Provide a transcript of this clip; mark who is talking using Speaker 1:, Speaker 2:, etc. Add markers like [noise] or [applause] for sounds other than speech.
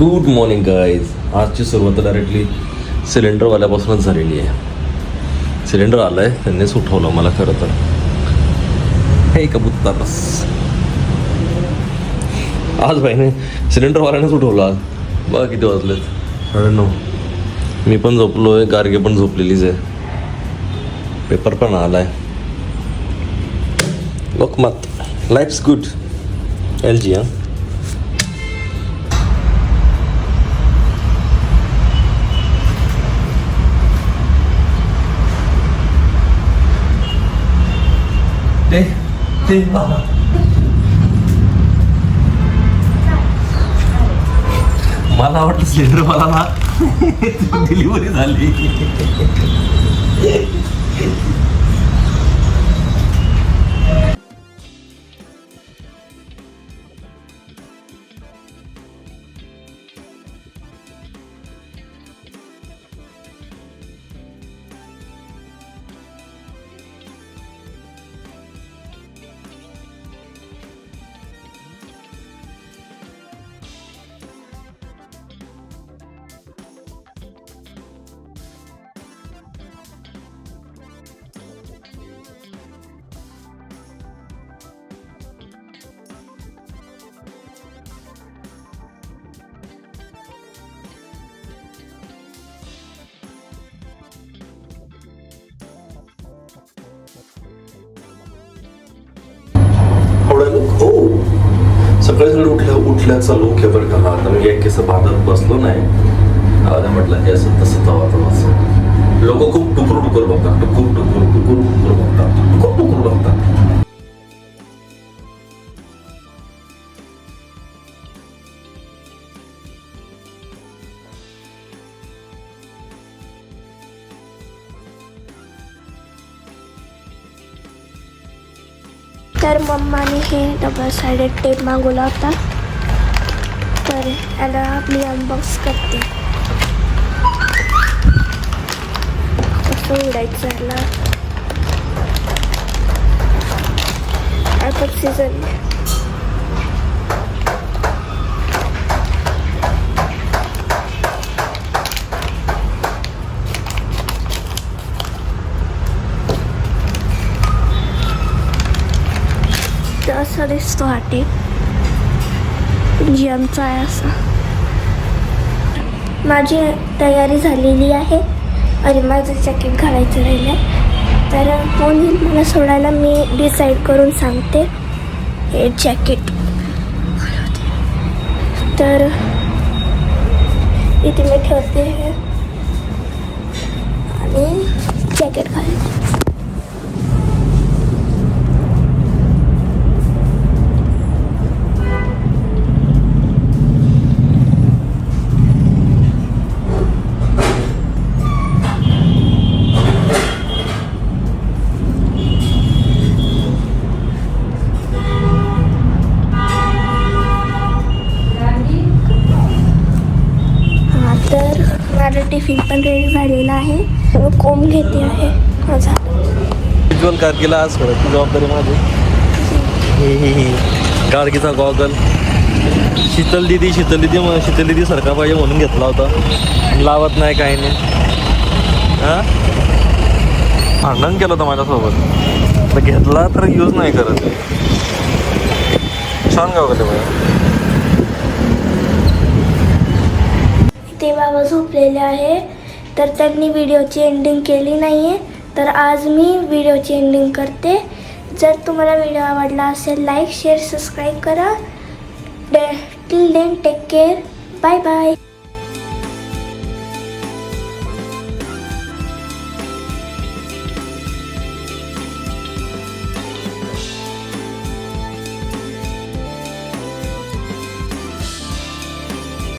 Speaker 1: Good morning guys आजची सुरुवात directly सिलेंडरवाल्यापासूनच झालेली आहे. सिलेंडर आलं आहे त्यांनीच उठवलं मला खरं तर. हे कबुतरस आज बाईने सिलेंडरवाल्यानेच उठवलं आज. बघा किती वाजलेत. साडेनऊ मी पण झोपलो आहे गार्गे पण झोपलेलीच आहे. पेपर पण आला आहे Lokmat. Life's good L G हां. ते. मला वाटतं सिलेंडर मला ना [laughs] डिलिव्हरी झाली. आवडायला हो. सकाळी सकाळी उठल्या उठल्याचा लोक आहे बरं का हा आता मी एक केस बांधत बसलो नाही. आता म्हटलं हे असं तसं तवा तवा लोक खूप टुकरू टुकर बघतात टुकुर टुकरू टुकरू टुकुर बघतात खूप टुकरू बघतात.
Speaker 2: तर मम्माने हे डबल साइडेड टेप मागवला होता. तर याला आपली अनबॉक्स करते. कसं उडायचं याला. ॲपल सीझन तर असा दिसतो हा जी जिमचा आहे असा. माझी तयारी झालेली आहे. अरे माझं जॅकेट घालायचं राहिलं आहे तर कोण येईल मला सोडायला मी डिसाईड करून सांगते. हे जॅकेट तर इथे मी ठेवते. हे आणि जॅकेट घालायचं तर माझा टिफिन पण रेडी झालेला आहे. कोंब घेते आहे. माझा
Speaker 1: उज्ज्वल कारगिला आज खरं ती जबाबदारी माझी. ही गॉगल शीतल दिदी शीतल दिदी म- शीतल दिदी सारखा पाहिजे म्हणून घेतला होता. लावत नाही काही नाही. हां? भांडण केलं होतं माझ्यासोबत. तर घेतला तर यूज नाही करत. छान गाव ते
Speaker 2: ते बाबा झोपलेले आहे. तर त्यांनी व्हिडिओची एंडिंग केली नाही आहे तर आज मी व्हिडिओची एंडिंग करते. जर तुम्हाला व्हिडिओ आवडला असेल लाईक शेअर सबस्क्राईब करा. Day till then take care bye bye